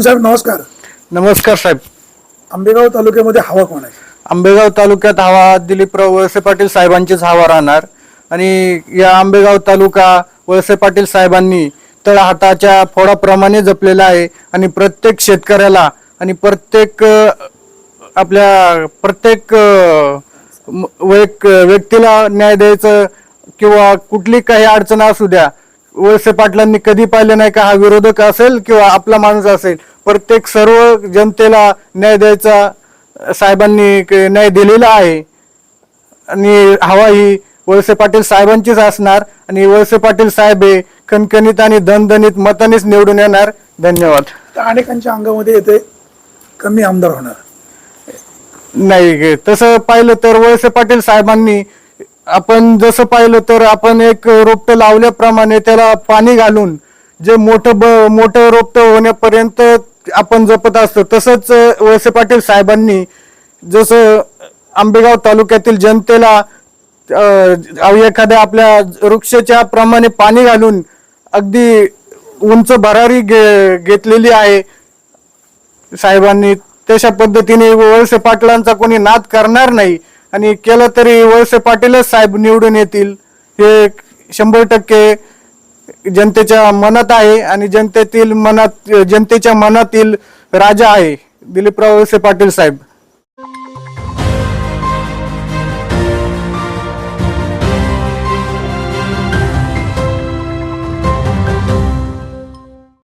साहेब नमस्कार. नमस्कार साहेब. आंबेगाव तालुक्यामध्ये हवा कोण आहे? आंबेगाव तालुक्यात हवा दिलीपराव वळसे पाटील साहेबांचीच हवा राहणार. आणि या आंबेगाव तालुका वळसे पाटील साहेबांनी तळहाताच्या फोडाप्रमाणे जपलेला आहे. आणि प्रत्येक शेतकऱ्याला आणि प्रत्येक अ, आपल्या प्रत्येक अ, म- वैयक- व्यक्तीला न्याय द्यायचं किंवा कुठली काही अडचण असू द्या वळसे पाटलांनी कधी पाहिलं नाही का हा विरोधक असेल किंवा आपला माणूस असेल? प्रत्येक सर्व जनतेला न्याय द्यायचा साहेबांनी क- न्याय दिलेला आहे. आणि हवा ही वळसे पाटील साहेबांचीच असणार आणि वळसे पाटील साहेब हे कणकणीत आणि दणदणीत मतानेच निवडून येणार. धन्यवाद. अनेकांच्या अंगामध्ये येते कमी आमदार होणार. नाही तसं पाहिलं तर वळसे पाटील साहेबांनी आपण जसं पाहिलं तर आपण एक रोपटं लावल्याप्रमाणे त्याला पाणी घालून जे मोठं ब मोठं रोपटं होण्यापर्यंत आपण जपत असतो. तसंच वळसे पाटील साहेबांनी जसं आंबेगाव तालुक्यातील जनतेला एखाद्या आपल्या वृक्षाच्या प्रमाणे पाणी घालून अगदी उंच भरारी घे घेतलेली आहे. साहेबांनी तशा पद्धतीने वळसे पाटलांचा कोणी नाद करणार नाही. आणि केलं तरी वळसे पाटीलच साहेब निवडून येतील. हे शंभर टक्के जनतेच्या मनात आहे आणि जनतेतील मनात जनतेच्या मनातील राजा आहे दिलीपराव वळसे पाटील साहेब.